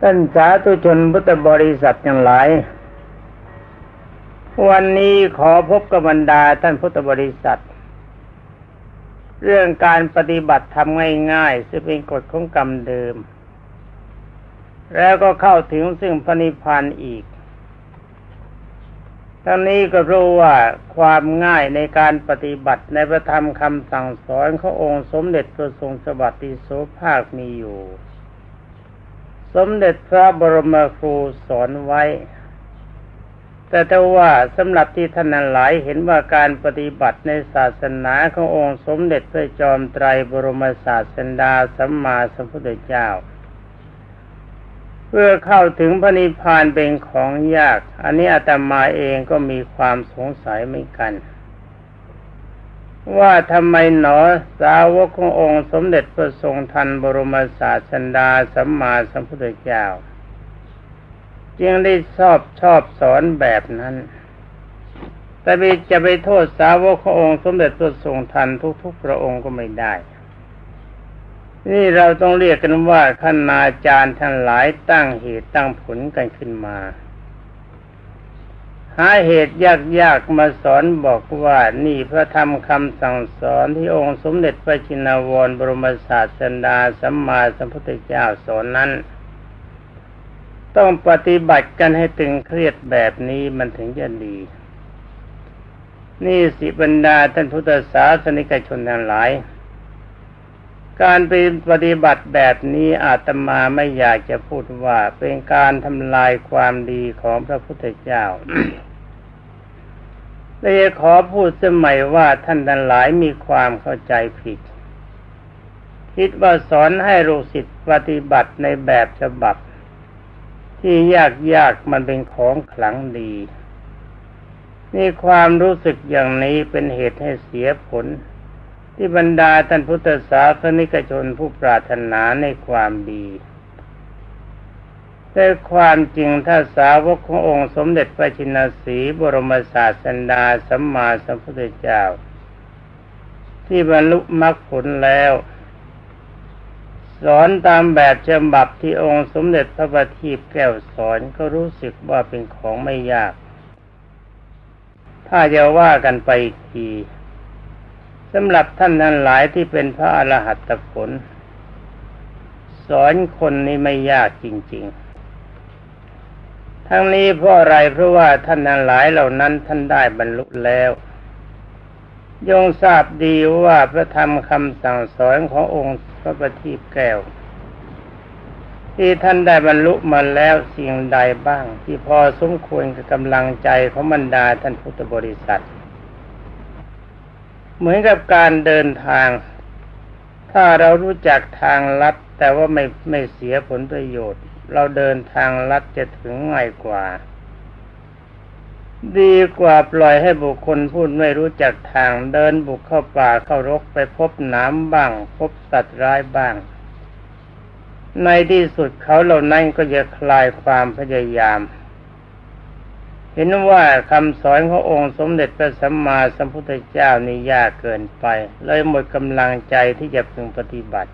ท่านสาธุชนพุทธบริษัททั้งหลาย วันนี้ขอพบกับบรรดาท่านพุทธบริษัท เรื่องการปฏิบัติทำง่ายๆซึ่งเป็นกฎของกรรมเดิม แล้วก็เข้าถึงซึ่งพระนิพพานอีกทั้งนี้ก็รู้ว่าความง่ายในการปฏิบัติในพระธรรมคำสั่งสอนขององค์สมเด็จพระทรงสวัสดิโสภาคมีอยู่ สมเด็จพระบรมครูสอนไว้ แต่ถ้าว่าสำหรับที่ท่านหลายเห็นว่าการปฏิบัติในศาสนาขององค์สมเด็จพระจอมไตรบรมศาสดาสัมมาสัมพุทธเจ้า เพื่อเข้าถึงพระนิพพานเป็นของยาก อันนี้อาตมาเองก็มีความสงสัยเหมือนกัน ว่าทำไมหนอสาวกขององค์สมเด็จพระทรงทันบรมศาสดาสัมมาสัมพุทธเจ้า จึงได้ชอบชอบสอนแบบนั้น แต่จะไปโทษสาวกขององค์สมเด็จพระทรงทันทุกๆพระองค์ก็ไม่ได้ นี่เราต้องเรียกกันว่าคณาจารย์ทั้งหลายตั้งเหตุตั้งผลกันขึ้นมา หาเหตุยากๆมาสอนบอกว่านี่พระธรรมคำสั่งสอนที่องค์สมเด็จพระจินวรบรมศาสดาสัมมาสัมพุทธเจ้าสอนนั้น ต้องปฏิบัติกันให้ตึงเครียดแบบนี้มันถึงจะดี นี่สิบรรดาท่านพุทธศาสนิกชนทั้งหลาย การปฏิบัติแบบนี้อาตมาไม่อยากจะพูดว่าเป็นการทำลายความดีของพระพุทธเจ้าเลยขอพูดสมัยว่าท่านทั้งหลายมีความเข้าใจผิด คิดว่าสอนให้ลูกศิษย์ปฏิบัติในแบบฉบับ ที่ยากยากมันเป็นของขลังดีนี่ความรู้สึกอย่างนี้เป็นเหตุให้เสียผล ที่บรรดาท่านพุทธศาสนิกชนผู้ปรารถนาในความดีแต่ความจริงถ้าสาวกขององค์สมเด็จพระชินสีบรมศาสดาสัมมาสัมพุทธเจ้า ที่บรรลุมรรคผลแล้ว สอนตามแบบฉบับที่องค์สมเด็จพระบัณฑิตแก้วสอนก็รู้สึกว่าเป็นของไม่ยาก ถ้าจะว่ากันไปอีกที สำหรับท่านทั้งหลายที่เป็นพระอรหัตผล สอนคนนี้ไม่ยากจริง ๆ ทั้งนี้เพราะอะไรเพราะว่าท่านทั้งหลายเหล่านั้นท่านได้บรรลุแล้วยงทราบดีว่าพระธรรมคำสั่งสอนขององค์พระปฏิบแก้ว ที่ท่านได้บรรลุมาแล้วสิ่งใดบ้าง ที่พอสมควรกับกำลังใจของบรรดาท่านพุทธบริษัท เหมือนกับการเดินทาง ถ้าเรารู้จักทางลัด แต่ว่าไม่ไม่เสียผลประโยชน์ เราเดินทางลัดจะถึงง่ายกว่า ดีกว่าปล่อยให้บุคคลพูดไม่รู้จักทางเดินบุกเข้าป่าเข้ารกไปพบน้ำบ้าง พบสัตว์ร้ายบ้าง ในที่สุดเขาเหล่านั้นก็จะคลายความพยายาม เห็นว่าคำสอนขององค์สมเด็จพระสัมมาสัมพุทธเจ้านี่ยากเกินไป เลยหมดกำลังใจที่จะพึงปฏิบัติ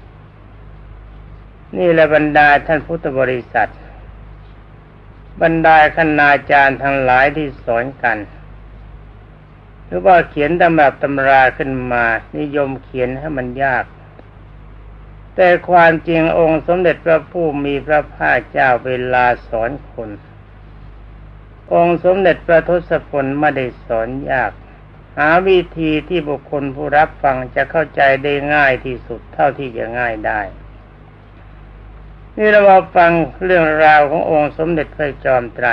นี่แหละบรรดาท่านพุทธบริษัท บรรดาคณาจารย์ทั้งหลายที่สอนกัน หรือว่าเขียนตำรับตำราขึ้นมา นิยมเขียนให้มันยาก แต่ความจริงองค์สมเด็จพระผู้มีพระภาคเจ้าเวลาสอนคน องค์สมเด็จพระทศพลไม่ได้สอนยาก หาวิธีที่บุคคลผู้รับฟังจะเข้าใจได้ง่ายที่สุดเท่าที่จะง่ายได้ นี่เรามาฟังเรื่องราวขององค์สมเด็จพระจอมไตร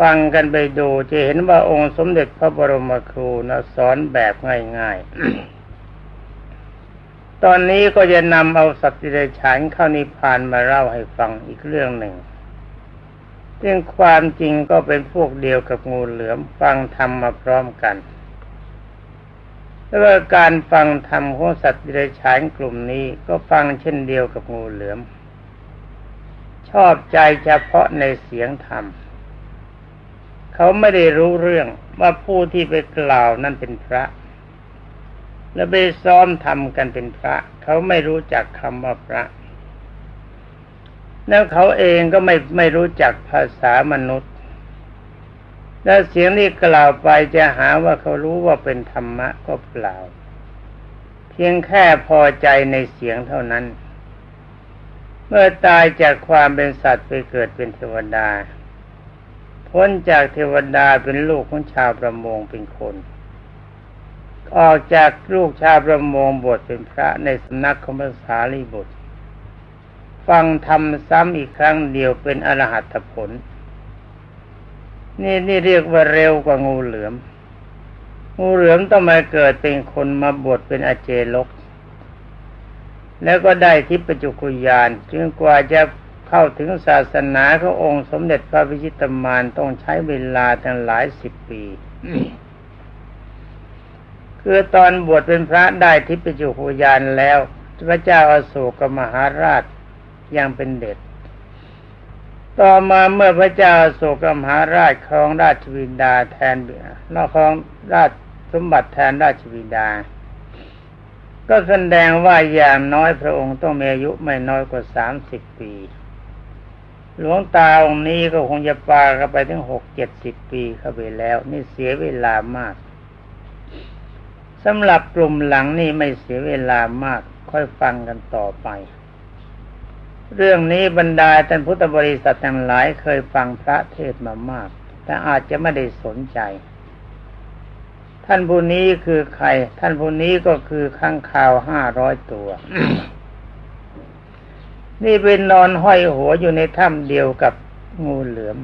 ฟังกันไปดูจะเห็นว่าองค์สมเด็จพระบรมครูนะสอนแบบง่ายๆตอนนี้ก็จะนำเอาสัตว์ดิเรกชันเข้านิพพานมาเล่าให้ฟังอีกเรื่องหนึ่ง ซึ่งความจริงก็เป็นพวกเดียวกับงูเหลือมฟังธรรมมาพร้อมกันแล้วการฟังธรรมของสัตว์ดิเรกชันกลุ่มนี้ก็ฟังเช่นเดียวกับงูเหลือม ชอบใจเฉพาะในเสียงธรรม เขาไม่ได้รู้เรื่องว่าผู้ที่ไปกล่าวนั่นเป็นพระ และไปซ้อมทำกันเป็นพระ เขาไม่รู้จักคำว่าพระ แล้วเขาเองก็ไม่ไม่รู้จักภาษามนุษย์ และเสียงที่กล่าวไปจะหาว่าเขารู้ว่าเป็นธรรมะก็เปล่า เพียงแค่พอใจในเสียงเท่านั้น เมื่อตายจากความเป็นสัตว์ไปเกิดเป็นเทวดา พ้นจากเทวดาเป็นลูกของชาวประมงเป็นคนออกจากลูกชาวประมงบวชเป็นพระในสำนักของพระสารีบุตร ฟังทำซ้ำอีกครั้งเดียวเป็นอรหัตผล นี่นี่เรียกว่าเร็วกว่างูเหลือม งูเหลือมต้องมาเกิดเป็นคนมาบวชเป็นอาเจลก แล้วก็ได้ทิพจุกุยานจึงกว่าจะเข้าถึงศาสนาขององค์สมเด็จพระพิชิตมารต้องใช้เวลาตั้งหลายสิบปี คือตอนบวชเป็นพระได้ทิพจุกุยานแล้ว พระเจ้าอาโศกมหาราช ยังเป็นเด็กต่อมาเมื่อพระเจ้าโศกมหาราชครองราชวินดาแทนนอกครองราชสมบัติแทนราชวินดา ก็แสดงว่าอย่างน้อยพระองค์ต้องมีอายุไม่น้อยกว่าสามสิบปี หลวงตาองค์นี้ก็คงจะปากันไปถึงหกเจ็ดสิบปีเข้าไปแล้ว นี่เสียเวลามากสำหรับกลุ่มหลังนี่ไม่เสียเวลามาก ค่อยฟังกันต่อไป เรื่องนี้บรรดาท่านพุทธบริษัททั้งหลายเคยฟังพระเทศมามาก แต่อาจจะไม่ได้สนใจ ท่านผู้นี้คือใคร ท่านผู้นี้ก็คือข้างข่าวห้าร้อยตัว นี่เป็นนอนห้อยหัวอยู่ในถ้ำเดียวกับงูเหลือม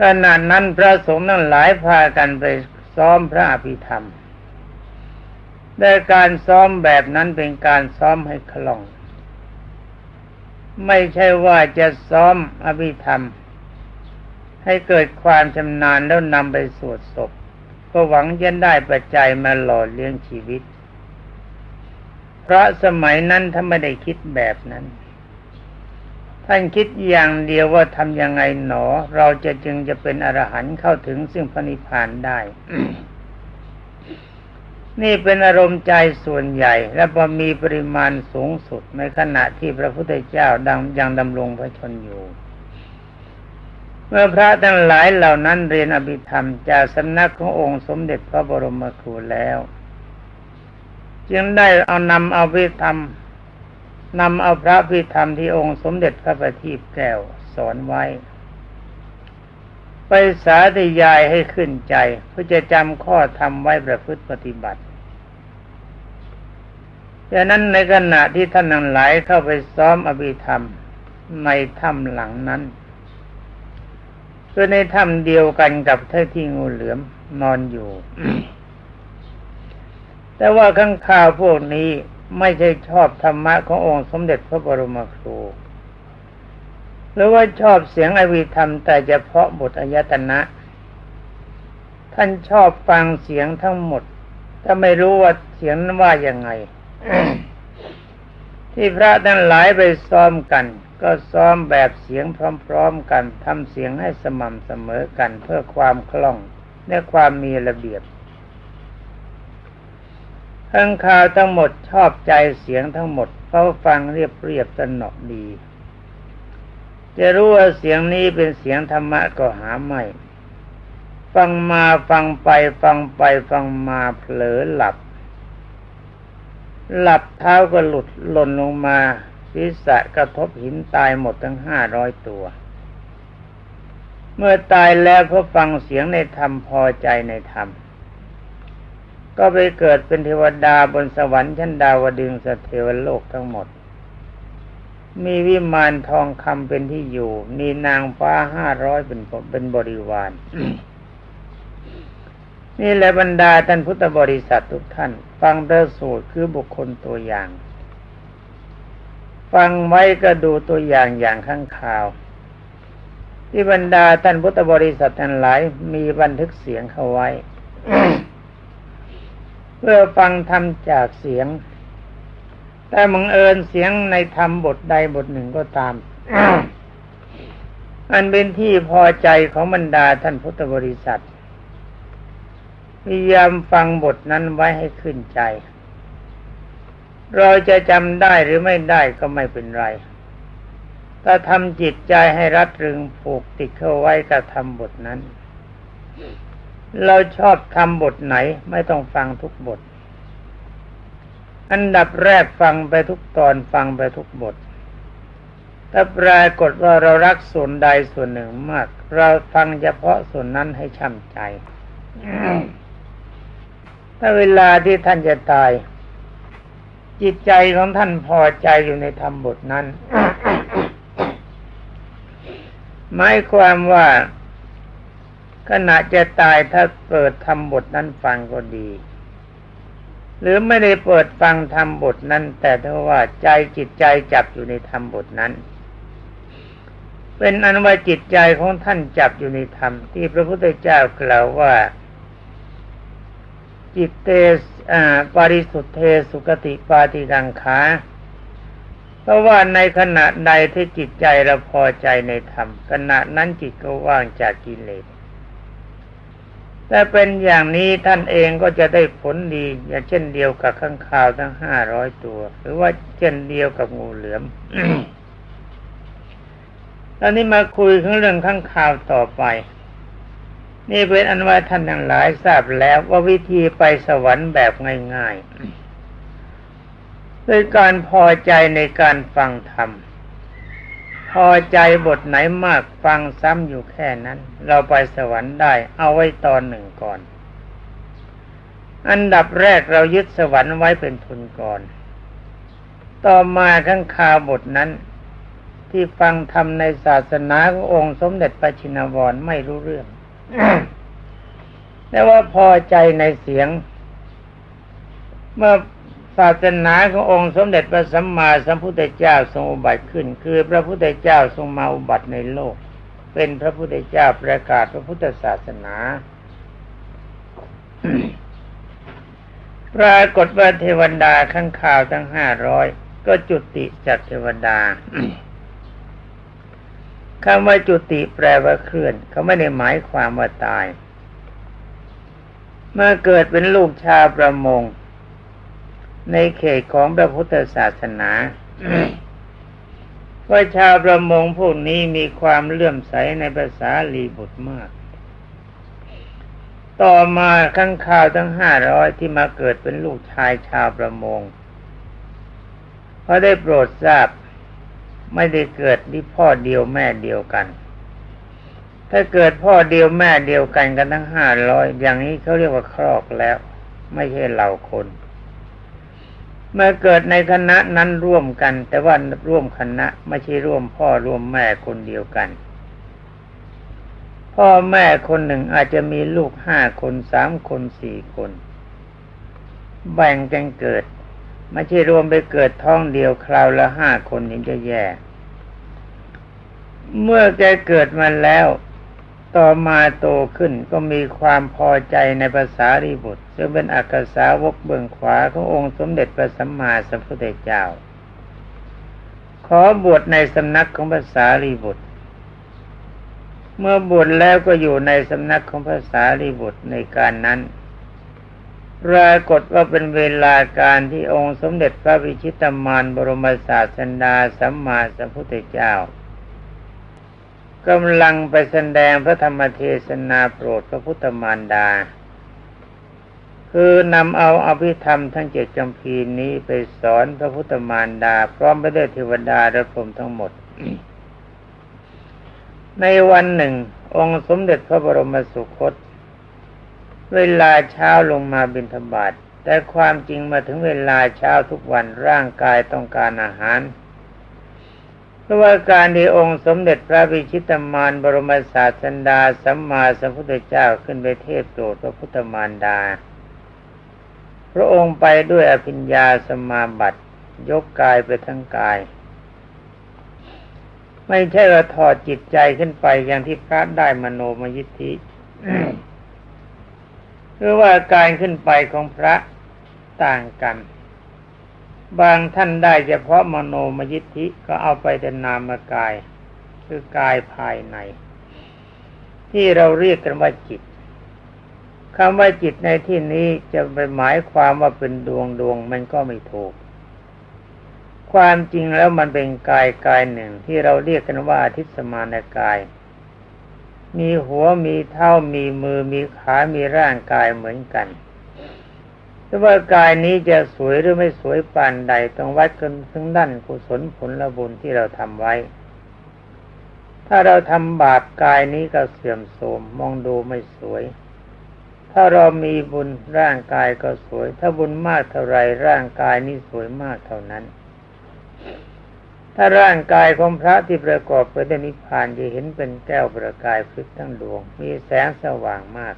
ขณะนั้นพระสงฆ์ทั้งหลายพากันไปซ้อมพระอภิธรรมแต่การซ้อมแบบนั้นเป็นการซ้อมให้คล่อง ไม่ใช่ว่าจะซ้อมอภิธรรม ให้เกิดความชำนาญแล้วนำไปสวดศพ ก็หวังจะได้ปัจจัยมาหล่อเลี้ยงชีวิต เพราะสมัยนั้นท่านไม่ได้คิดแบบนั้น ท่านคิดอย่างเดียวว่าทำยังไงหนอ เราจะจึงจะเป็นอรหันต์เข้าถึงซึ่งพระนิพพานได้ นี่เป็นอารมณ์ใจส่วนใหญ่ และพอมีปริมาณสูงสุดในขณะที่พระพุทธเจ้าดังยังดำรงพระชนอยู่ เมื่อพระทั้งหลายเหล่านั้นเรียนอภิธรรมจากสำนักขององค์สมเด็จพระบรมครูแล้ว จึงได้เอานำเอาพิธรรมนำเอาพระพิธรรมที่องค์สมเด็จพระประทีปแก้วสอนไว้ ไปสาธยายให้ขึ้นใจเพื่อจะจำข้อธรรมไว้ประพฤติปฏิบัติ ดังนั้นในขณะที่ท่านทั้งหลายเข้าไปซ้อมอภิธรรมในถ้ำหลังนั้นคือในถ้ำเดียวกันกับเท่าที่งูเหลือมนอนอยู่ แต่ว่าข้างข่าวพวกนี้ไม่ใช่ชอบธรรมะขององค์สมเด็จพระบรมครู หรือว่าชอบเสียงอภิธรรม แต่เฉพาะบทอายตนะ ท่านชอบฟังเสียงทั้งหมดถ้าไม่รู้ว่าเสียงนั้นว่ายังไง ที่พระทั้งหลายไปซ้อมกัน ก็ซ้อมแบบเสียงพร้อมๆกันทำเสียงให้สม่ำเสมอกันเพื่อความคล่องและความมีระเบียบทั้งข่าวทั้งหมดชอบใจเสียงทั้งหมดเขาฟังเรียบเรียบสนอดี จะรู้ว่าเสียงนี้เป็นเสียงธรรมะก็หาไม่ ฟังมาฟังไปฟังไปฟังมาเผลอหลับ หลับเท้าก็หลุดหล่นลงมาศีรษะกระทบหินตายหมดทั้งห้าร้อยตัว เมื่อตายแล้วเพราฟังเสียงในธรรมพอใจในธรรม ก็ไปเกิดเป็นเทวดาบนสวรรค์ชั้นดาวดึงสเทวโลกทั้งหมด มีวิมานทองคำเป็นที่อยู่ มีนางฟ้าห้าร้อยเป็นเป็นบริวาร นี่แหละบรรดาท่านพุทธบริษัททุกท่าน ฟังเตอสูตรคือบุคคลตัวอย่าง ฟังไว้ก็ดูตัวอย่างอย่างข้างข่าว ที่บรรดาท่านพุทธบริษัททั้งหลายมีบันทึกเสียงเข้าไว้ เพื่อฟังธรรมจากเสียง แต่มึงเอิญเสียงในธรรมบทใดบทหนึ่งก็ตามอันเป็นที่พอใจของบรรดาท่านพุทธบริษัท พยายามฟังบทนั้นไว้ให้ขึ้นใจ เราจะจำได้หรือไม่ได้ก็ไม่เป็นไร ถ้าทำจิตใจให้รัดรึงผูกติดเข้าไว้กับทำบทนั้น เราชอบทำบทไหนไม่ต้องฟังทุกบท อันดับแรกฟังไปทุกตอนฟังไปทุกบทถ้าปรากฏว่าเรารักส่วนใดส่วนหนึ่งมาก เราฟังเฉพาะส่วนนั้นให้ช่ำใจ ถ้าเวลาที่ท่านจะตาย จิตใจของท่านพอใจอยู่ในธรรมบทนั้นหมายความว่าขณะจะตายถ้าเปิดทำบทนั้นฟังก็ดี หรือไม่ได้เปิดฟังทำบทนั้น แต่ถ้าว่าใจจิตใจจับอยู่ในธรรมบทนั้น เป็นอันว่าจิตใจของท่านจับอยู่ในธรรมที่พระพุทธเจ้ากล่าวว่า จิตเตปาริสุทธเทสุกติปาติดังขาเพราะว่าในขณะใดที่จิตใจเราพอใจในธรรมขณะนั้นจิตก็ว่างจากกิเลสแต่เป็นอย่างนี้ท่านเองก็จะได้ผลดีอย่างเช่นเดียวกับข้างข่าวทั้งห้าร้อยตัว หรือว่าเช่นเดียวกับงูเหลือมตอนนี้มาคุยเรื่องข้างข่าวต่อไป นี่เป็นอันว่าท่านทั้งหลายทราบแล้วว่าวิธีไปสวรรค์แบบง่ายๆด้วยการพอใจในการฟังธรรม พอใจบทไหนมากฟังซ้ำอยู่แค่นั้น เราไปสวรรค์ได้เอาไว้ตอนหนึ่งก่อน อันดับแรกเรายึดสวรรค์ไว้เป็นทุนก่อน ต่อมาข้างคาบทนั้น ที่ฟังธรรมในศาสนาขององค์สมเด็จพระชินวรไม่รู้เรื่อง แต่ว่าพอใจในเสียง เมื่อศาสนาขององค์สมเด็จพระสัมมาสัมพุทธเจ้าทรงอุบัติขึ้น คือพระพุทธเจ้าทรงมาอุบัติในโลก เป็นพระพุทธเจ้าประกาศพระพุทธศาสนาปรากฏว่าเทวดาข้างข่าวทั้งห้าร้อยก็จุติจากเทวดา คำว่าจุติแปลว่าเคลื่อน เขาไม่ได้หมายความว่าตาย เมื่อเกิดเป็นลูกชาวประมง ในเขตของพระพุทธศาสนาว่าชาวประมงพวกนี้มีความเลื่อมใสในภาษาลีบุตรมาก ต่อมาข้างข่าวทั้งห้าร้อยที่มาเกิดเป็นลูกชายชาวประมงเพราได้โปรดทราบ ไม่ได้เกิดที่พ่อเดียวแม่เดียวกัน ถ้าเกิดพ่อเดียวแม่เดียวกันกันทั้งห้าร้อยอย่างนี้เขาเรียกว่าครอกแล้ว ไม่ใช่เหล่าคน เมื่อเกิดในคณะนั้นร่วมกัน แต่ว่าร่วมคณะไม่ใช่ร่วมพ่อร่วมแม่คนเดียวกัน พ่อแม่คนหนึ่งอาจจะมีลูกห้าคนสามคนสี่คน แบ่งกันเกิด ไม่ใช่รวมไปเกิดท้องเดียวคราวละห้าคนนี้จะแย่ เมื่อแกเกิดมาแล้ว ต่อมาโตขึ้นก็มีความพอใจในภาษารีบุตร ซึ่งเป็นอักษาวกเบื้องขวาขององค์สมเด็จพระสัมมาสัมพุทธเจ้า ขอบวชในสำนักของภาษารีบุตร เมื่อบวชแล้วก็อยู่ในสำนักของภาษารีบุตรในการนั้น ปรากฏว่าเป็นเวลาการที่องค์สมเด็จพระวิชิตามานบรมศาสดาสัมมาสัมพุทธเจ้ากำลังไปแสดงพระธรรมเทศนาโปรดพระพุทธมารดา คือนำเอาอภิธรรมทั้งเจ็ดจำพีนี้ไปสอนพระพุทธมารดา พร้อมไปด้วยเทวดาและพรหมทั้งหมด ในวันหนึ่ง องค์สมเด็จพระบรมสุคต เวลาเช้าลงมาบิณฑบาตแต่ความจริงมาถึงเวลาเช้าทุกวันร่างกายต้องการอาหาร เพราะว่าการที่องค์สมเด็จพระวิชิตมารบรมศาสดาสัมมาสัมพุทธเจ้าขึ้นไปเทศโปรดพระพุทธมารดา พระองค์ไปด้วยอภิญญาสมาบัติ ยกกายไปทั้งกาย ไม่ใช่ว่าถอดจิตใจขึ้นไปอย่างที่พระได้มโนมยิทธิ หรือว่าการขึ้นไปของพระต่างกัน บางท่านได้เฉพาะมโนมยิทธิก็เอาไปเป็นนามกาย คือกายภายใน ที่เราเรียกกันว่าจิตคำว่าจิตในที่นี้จะไปหมายความว่าเป็นดวงดวงมันก็ไม่ถูก ความจริงแล้วมันเป็นกายกายหนึ่งที่เราเรียกกันว่าทิตสมานกาย มีหัวมีเท้ามีมือมีขา มีร่างกายเหมือนกันแต่ว่ากายนี้จะสวยหรือไม่สวยปานใดต้องวัดกันทั้งด้านกุศลผลบุญที่เราทำไว้ ถ้าเราทำบาปกายนี้ก็เสื่อมโทรมมองดูไม่สวย ถ้าเรามีบุญร่างกายก็สวย ถ้าบุญมากเท่าไรร่างกายนี้สวยมากเท่านั้น ถ้าร่างกายของพระที่ประกอบไปด้วยนิพพานจะเห็นเป็นแก้วประกายฟิกทั้งดวง มีแสงสว่างมาก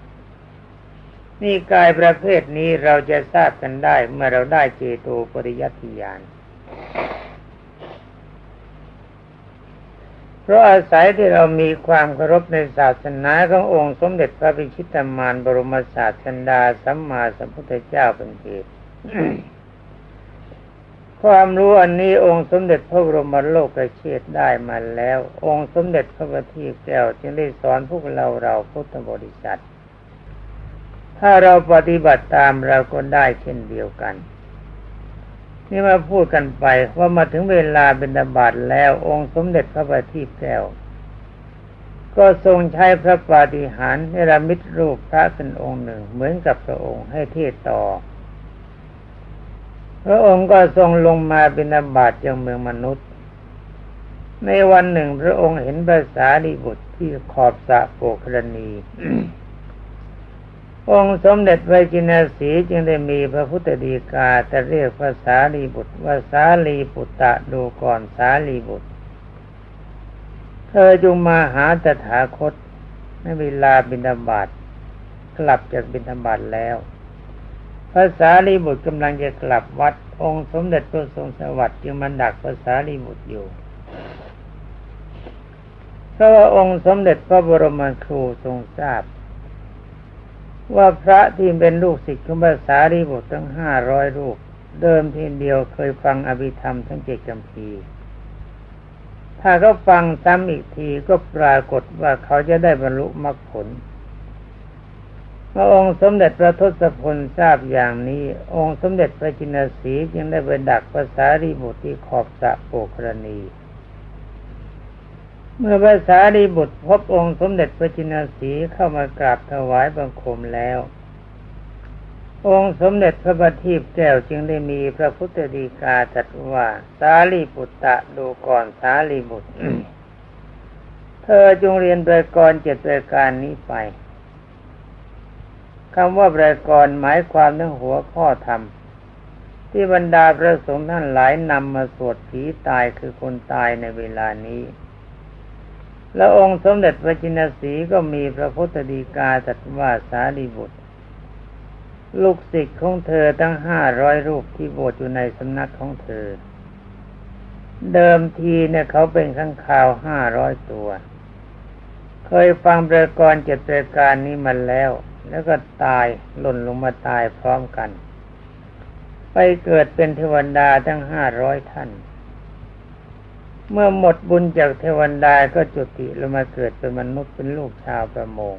นี่กายประเภทนี้เราจะทราบกันได้เมื่อเราได้เจโตปริยัติญาณเพราะอาศัยที่เรามีความเคารพในศาสนาขององค์สมเด็จพระพิชิตมารบรมศาสดาสัมมาสัมพุทธเจ้าเป็นเหตุ ความรู้อันนี้องค์สมเด็จพระบรมโลกเชษได้มาแล้ว องค์สมเด็จพระบัณฑิตแก้วจึงได้สอนพวกเราเราพุทธบริษัท ถ้าเราปฏิบัติตามเราก็ได้เช่นเดียวกัน นี่มาพูดกันไปว่ามาถึงเวลาเป็นดบาตแล้ว องค์สมเด็จพระบัณฑิตแก้ว ก็ทรงใช้พระปาฏิหาริย์ในระมิตรูปพระเป็นองค์หนึ่ง เหมือนกับพระองค์ให้เทศต่อ พระองค์ก็ทรงลงมาเป็นอาบาตยังเมืองมนุษย์ ในวันหนึ่งพระองค์เห็นภาษาดีบุตรที่ขอบสะโปกรณี องค์สมเด็จพระจินาสีจึงได้มีพระพุทธดีกาแต่เรียกภาษาลีบุตรว่าสาลีปุตตะดูก่อนสาลีบุตร เธอจงมาหาตถาคตในเวลาบิณฑบาตกลับจากบิณฑบาตแล้ว ภาษาลีบุตรกำลังจะกลับวัด องค์สมเด็จพระทรงสวัสดิ์จึงมันดักภาษาลีบุตรอยู่เพราะว่าองค์สมเด็จพระบรมครูทรงทราบ ว่าพระที่เป็นลูกศิษย์ของภาษารีบุตรทั้งห้าร้อยรูป เดิมทีเดียวเคยฟังอภิธรรมทั้งเจ็ดจำพีถ้าเขาฟังซ้ำอีกทีก็ปรากฏว่าเขาจะได้บรรลุมรรคผล พระองค์สมเด็จพระทศพลทราบอย่างนี้ องค์สมเด็จพระจินสีจึงได้ไปดักภาษารีบุตรที่ขอบสะโปกรณี เมื่อภาษาดีบุตรพบองค์สมเด็จพระจินสีเข้ามากราบถวายบังคมแล้ว องค์สมเด็จพระบัณฑิตแก้วจึงได้มีพระพุทธดีกาตรัสว่าสาลีบุตตะดูก่อนสาลีบุตร เธอจงเรียนประกรเจ็ดประการนี้ไป คำว่าประกรหมายความถึงหัวข้อธรรม ที่บรรดาพระสงฆ์ท่านหลายนำมาสวดผีตายคือคนตายในเวลานี้ แล้วองค์สมเด็จพระจินสีก็มีพระพุทธดีกาตรัสว่าสารีบุตร ลูกศิษย์ของเธอตั้งห้าร้อยรูปที่บวชอยู่ในสำนักของเธอ เดิมทีเนี่ยเขาเป็นข้างข่าวห้าร้อยตัว เคยฟังประกรณ์เจ็ดประการนี้มาแล้ว แล้วก็ตายหล่นลงมาตายพร้อมกัน ไปเกิดเป็นเทวดาทั้งห้าร้อยท่าน เมื่อหมดบุญจากเทวันดาก็จุติลงมาเกิดเป็นมนุษย์เป็นลูกชาวประมง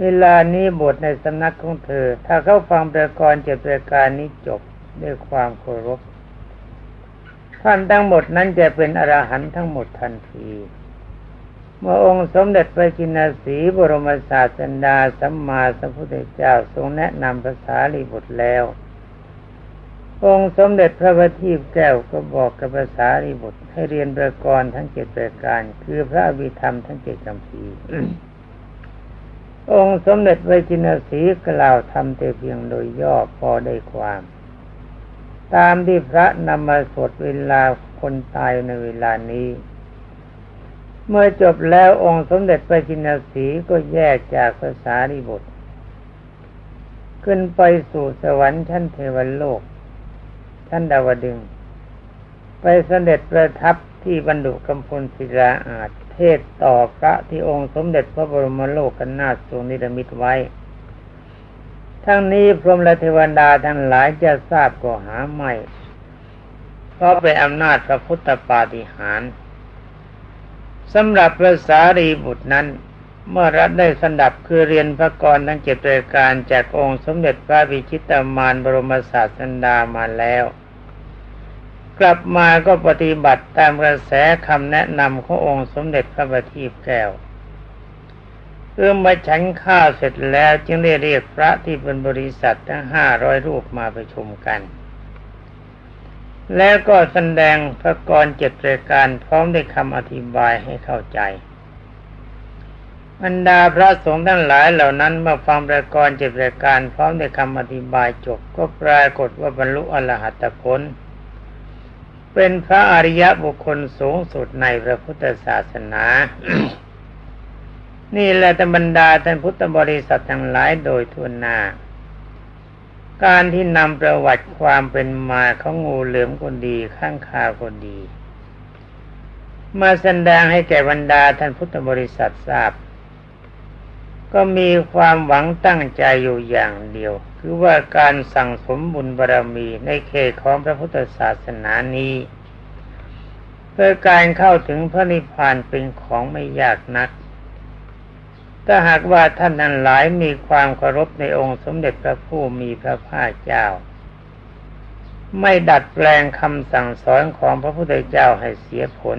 เวลานี้บทในสำนักของเธอ ถ้าเขาฟังประกรณ์เจ็ดประการนี้จบด้วยความเคารพท่านทั้งหมดนั้นจะเป็นอรหันต์ทั้งหมดทันที เมื่อองค์สมเด็จพระจินสีบรมศาสดาสัมมาสัมพุทธเจ้าทรงแนะนำภาษาลีบุตรแล้ว องค์สมเด็จพระบัณฑิตแก้วก็บอกกับภาษาริบุตรให้เรียนประกรณ์ทั้งเจ็ดประการ คือพระอภิธรรมทั้งเจ็ดคำพีองค์สมเด็จพระจินสีกล่าวทำแต่เพียงโดยย่อพอได้ความ ตามที่พระนำมาสวดเวลาคนตายในเวลานี้ เมื่อจบแล้วองค์สมเด็จพระจินสีก็แยกจากภาษาริบุตร ขึ้นไปสู่สวรรค์ชั้นเทวโลก ท่านดาวดึง ไปเสด็จประทับที่บรรดุกำพลศิลาอาจเทศต่อพระที่องค์สมเด็จพระบรมโลกกันนาทรงนิรมิตไว้ ทั้งนี้พรหมและเทวดาทั้งหลายจะทราบก็หาไม่ เพราะเป็นอำนาจพระพุทธปาฏิหาริย์ สำหรับพระสารีบุตรนั้น เมื่อรัฐได้สันดับคือเรียนพระกรทั้งเจ็ดรายการจากองค์สมเด็จพระวิชิตามานบรมศาสดามาแล้ว กลับมาก็ปฏิบัติตามกระแสคำแนะนำขององค์สมเด็จพระบัณฑิตแก้วเมื่อมาฉันข้าวเสร็จแล้วจึงได้เรียกพระที่เป็นบริษัททั้งห้าร้อยรูปมาประชุมกัน แล้วก็แสดงพระกรเจ็ดรายการพร้อมด้วยคำอธิบายให้เข้าใจบรรดาพระสงฆ์ทั้งหลายเหล่านั้นเมื่อฟังประกรเจ็ดรายการพร้อมด้วยคำอธิบายจบก็ปรากฏว่าบรรลุอรหัตผล เป็นพระอริยบุคคลสูงสุดในพระพุทธศาสนา นี่แหละธรรมดาท่านพุทธบริษัททั้งหลายโดยทุนนา การที่นำประวัติความเป็นมาของงูเหลือมคนดีข้างคาคนดี มาแสดงให้แก่บรรดาท่านพุทธบริษัททราบ ก็มีความหวังตั้งใจอยู่อย่างเดียว คือว่าการสั่งสมบุญบารรมีในเขตของพระพุทธศาสนานี้ เพื่อการเข้าถึงพระนิพพานเป็นของไม่ยากนัก ถ้าหากว่าท่านนั้นหลายมีความเคารพในองค์สมเด็จพระผู้มีพระภาคเจ้า ไม่ดัดแปลงคำสั่งสอนของพระพุทธเจ้าให้เสียผล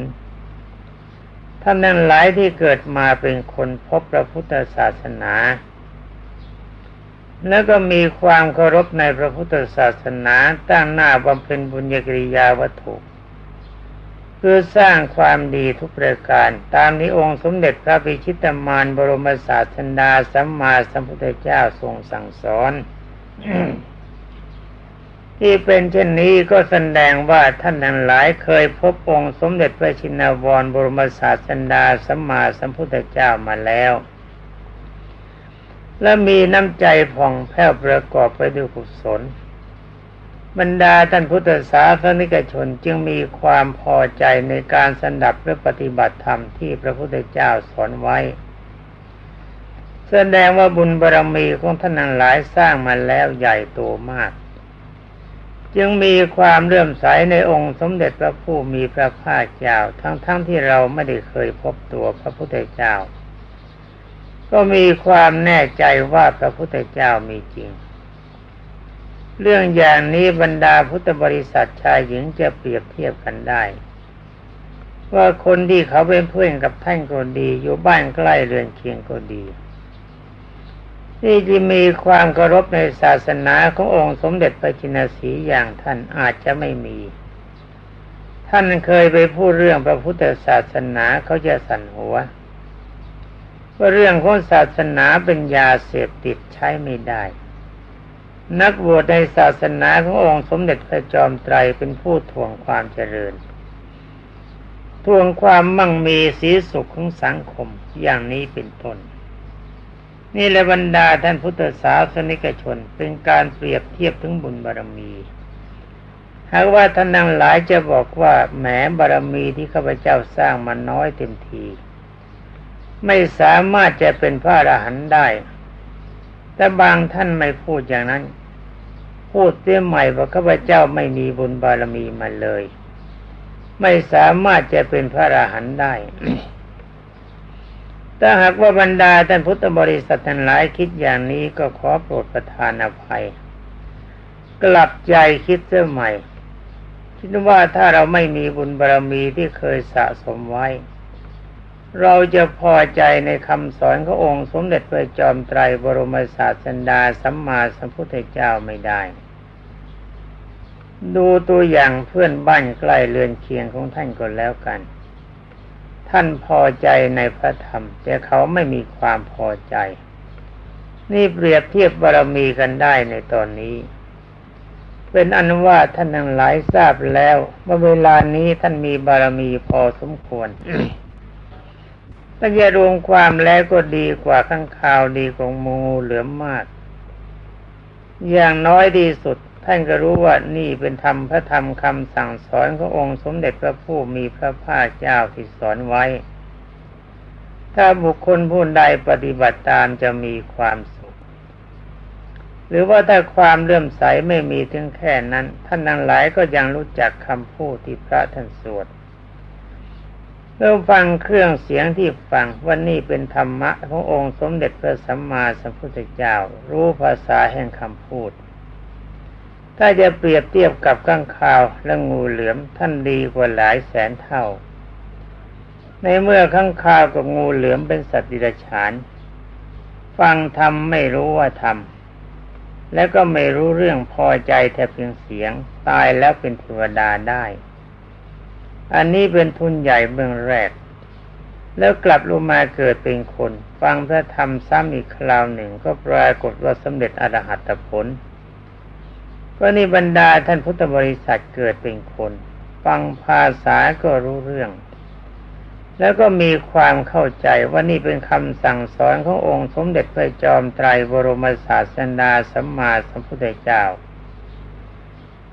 ท่านนั้นหลายที่เกิดมาเป็นคนพบพระพุทธศาสนา แล้วก็มีความเคารพในพระพุทธศาสนาตั้งหน้าบำเพ็ญบุญญกิริยาวัตถุ เพื่อสร้างความดีทุกประการ ตามนี้องค์สมเด็จพระพิชิตมารบรมศาสดาสัมมาสัมพุทธเจ้าทรงสั่งสอนที่เป็นเช่นนี้ก็แสดงว่าท่านทั้งหลายเคยพบองค์สมเด็จพระชินวรบรมศาสดาสัมมาสัมพุทธเจ้ามาแล้ว และมีน้ำใจผ่องแผ้วประกอบไปด้วยกุศล บรรดาท่านพุทธศาสนิกชนจึงมีความพอใจในการสันดับและปฏิบัติธรรมที่พระพุทธเจ้าสอนไว้ แสดงว่าบุญบารรมีของท่านหลายสร้างมาแล้วใหญ่โตมาก จึงมีความเลื่อมใสในองค์สมเด็จพระผู้มีพระภาคเจ้าทั้งๆทที่เราไม่ได้เคยพบตัวพระพุทธเจ้า ก็มีความแน่ใจว่าพระพุทธเจ้ามีจริง เรื่องอย่างนี้บรรดาพุทธบริษัทชายหญิงจะเปรียบเทียบกันได้ ว่าคนที่เขาเป็นเพื่อนกับท่านก็ดี อยู่บ้านใกล้เรือนเคียงก็ดีที่จะมีความเคารพในศาสนาขององค์สมเด็จพระจินสีอย่างท่านอาจจะไม่มี ท่านเคยไปพูดเรื่องพระพุทธศาสนาเขาจะสั่นหัวว่าเรื่องของศาสนาเป็นยาเสพติดใช้ไม่ได้ นักบวชในศาสนาขององค์สมเด็จพระจอมไตรเป็นผู้ทวงความเจริญ ทวงความมั่งมีสีสุขของสังคมอย่างนี้เป็นต้นนี่แหละบรรดาท่านพุทธศาสนิกชนเป็นการเปรียบเทียบถึงบุญบารรมีหากว่าท่านนังหลายจะบอกว่าแหมบารรมีที่ข้าพเจ้าสร้างมันน้อยเต็มที ไม่สามารถจะเป็นพระอรหันต์ได้ แต่บางท่านไม่พูดอย่างนั้น พูดเสียใหม่ว่าข้าพเจ้าไม่มีบุญบารมีมาเลย ไม่สามารถจะเป็นพระอรหันต์ได้ถ้าหากว่าบรรดาท่านพุทธบริษัททั้งหลายคิดอย่างนี้ก็ขอโปรดประทานอภัย กลับใจคิดเสียใหม่คิดว่าถ้าเราไม่มีบุญบารรมีที่เคยสะสมไว้ เราจะพอใจในคำสอนขององค์สมเด็จพระจอมไตรบรมศาสดาสัมมาสัมพุทธเจ้าไม่ได้ ดูตัวอย่างเพื่อนบ้านใกล้เรือนเคียงของท่านก็แล้วกัน ท่านพอใจในพระธรรม แต่เขาไม่มีความพอใจ นี่เปรียบเทียบบารมีกันได้ในตอนนี้ เป็นอนุว่าท่านทั้งหลายทราบแล้วว่าเวลานี้ท่านมีบารมีพอสมควร ถ้าจะรวมความแล้วก็ดีกว่าข้างข่าวดีของมูเหลือมมาก อย่างน้อยดีสุด ท่านก็รู้ว่านี่เป็นธรรมพระธรรมคำสั่งสอนขององค์สมเด็จพระผู้มีพระภาคเจ้าที่สอนไว้ ถ้าบุคคลผู้ใดปฏิบัติตามจะมีความสุข หรือว่าถ้าความเลื่อมใสไม่มีถึงแค่นั้น ท่านทั้งหลายก็ยังรู้จักคำพูดที่พระท่านสวด เมื่อฟังเครื่องเสียงที่ฟังว่านี่เป็นธรรมะขององค์สมเด็จพระสัมมาสัมพุทธเจ้า รู้ภาษาแห่งคำพูด ถ้าจะเปรียบเทียบกับก้างคาวและงูเหลือมท่านดีกว่าหลายแสนเท่า ในเมื่อข้างคาวกับงูเหลือมเป็นสัตว์ดิรัจฉาน ฟังธรรมไม่รู้ว่าธรรมแล้วก็ไม่รู้เรื่องพอใจแค่เพียงเสียงตายแล้วเป็นเทวดาได้ อันนี้เป็นทุนใหญ่เบื้องแรก แล้วกลับลงมาเกิดเป็นคน ฟังพระธรรมซ้ำอีกคราวหนึ่งก็ปรากฏว่าสำเร็จอรหัตผล ก็นี่บรรดาท่านพุทธบริษัทเกิดเป็นคน ฟังภาษาก็รู้เรื่อง แล้วก็มีความเข้าใจว่านี่เป็นคำสั่งสอนขององค์สมเด็จพระจอมไตรบรมศาสดาสัมมาสัมพุทธเจ้า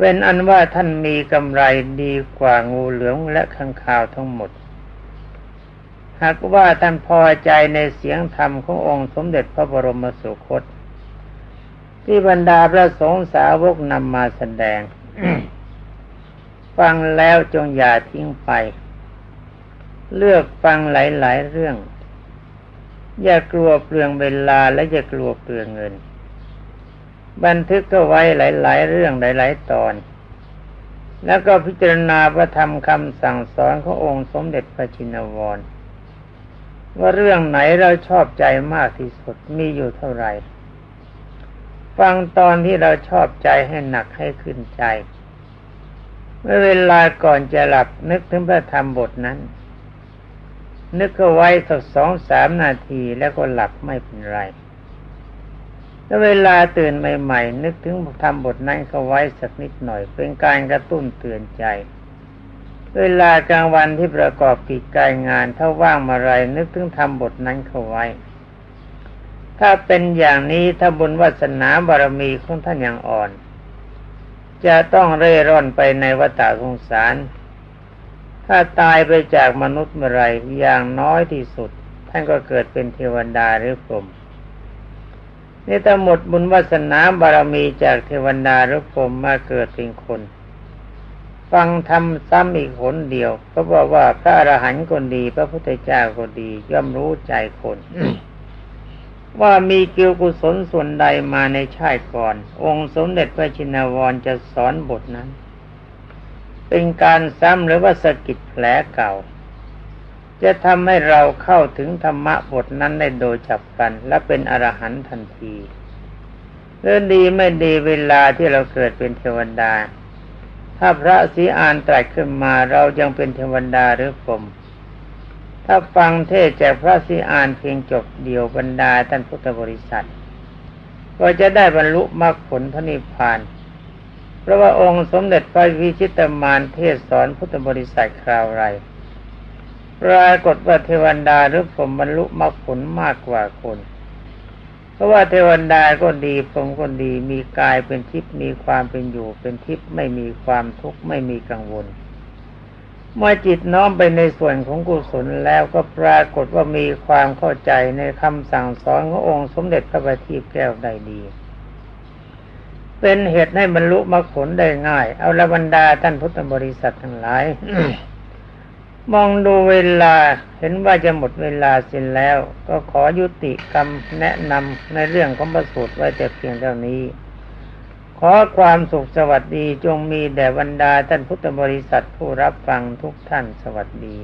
เป็นอันว่าท่านมีกำไรดีกว่างูเหลือมและข้างคาวทั้งหมด หากว่าท่านพอใจในเสียงธรรมขององค์สมเด็จพระบรมสุคต ที่บรรดาพระสงฆ์สาวกนำมาแสดง ฟังแล้วจงอย่าทิ้งไป เลือกฟังหลาย ๆ เรื่อง อย่ากลัวเปลืองเวลาและอย่ากลัวเปลืองเงิน บันทึกก็ไว้หลาย ๆ เรื่องหลาย ๆ ตอน แล้วก็พิจารณาพระธรรมคำสั่งสอนขององค์สมเด็จพระชินวร ว่าเรื่องไหนเราชอบใจมากที่สุดมีอยู่เท่าไหร่ ฟังตอนที่เราชอบใจให้หนักให้ขึ้นใจ เมื่อเวลาก่อนจะหลับนึกถึงพระธรรมบทนั้น นึกเอาไว้สักสองสามนาทีแล้วก็หลับไม่เป็นไร แล้วเวลาตื่นใหม่ ๆ นึกถึงธรรมบทนั้นเขาไว้สักนิดหน่อย เป็นการกระตุ้นเตือนใจ เวลากลางวันที่ประกอบกิจการงานถ้าว่างมาไรนึกถึงธรรมบทนั้นเขาไว้ ถ้าเป็นอย่างนี้ถ้าบุญวาสนาบารมีของท่านยังอ่อน จะต้องเร่ร่อนไปในวัฏสงสาร ถ้าตายไปจากมนุษย์เมื่อไรอย่างน้อยที่สุด ท่านก็เกิดเป็นเทวดาหรือพรหม นี่ถ้าหมดบุญวาสนาบารมีจากเทวดาหรือพรหมมาเกิดเป็นคน ฟังทำซ้ำอีกหนเดียวก็บอกว่าพระอรหันต์คนดี พระพุทธเจ้าก็ดี ย่อมรู้ใจคน ว่ามีเกี่ยวกุศลส่วนใดมาในชาติก่อน องค์สมเด็จพระชินวรจะสอนบทนั้น เป็นการซ้ำหรือว่าสกิดแผลเก่า จะทำให้เราเข้าถึงธรรมะบทนั้นได้โดยจับกัน และเป็นอรหันต์ทันทีเรื่องดีไม่ดีเวลาที่เราเกิดเป็นเทวดา ถ้าพระสีอานตรัสขึ้นมาเรายังเป็นเทวดาหรือผมถ้าฟังเทศจากพระสีอานเพียงจบเดียวบรรดาท่านพุทธบริษัท ก็จะได้บรรลุมรรคผลพระนิพพาน เพราะว่าองค์สมเด็จพระวิชิตมานเทศสอนพุทธบริษัทคราวไร ปรากฏว่าเทวดาหรือผมบรรลุมรรคผลมากกว่าคน เพราะว่าเทวดาก็ดีผมก็ดีมีกายเป็นทิพย์มีความเป็นอยู่ เป็นทิพย์ไม่มีความทุกข์ไม่มีกังวล เมื่อจิตน้อมไปในส่วนของกุศลแล้วก็ปรากฏว่ามีความเข้าใจในคำสั่งสอนขององค์สมเด็จพระบัณฑิตแก้วได้ดี เป็นเหตุให้บรรลุมรรคผลได้ง่าย เอาละบรรดาท่านพุทธบริษัททั้งหลาย มองดูเวลาเห็นว่าจะหมดเวลาสิ้นแล้ว ก็ขอยุติกรรมแนะนำในเรื่องของประสูตรไว้แต่เพียงเท่านี้ ขอความสุขสวัสดีจงมีแด่บรรดาท่านพุทธบริษัทผู้รับฟังทุกท่านสวัสดี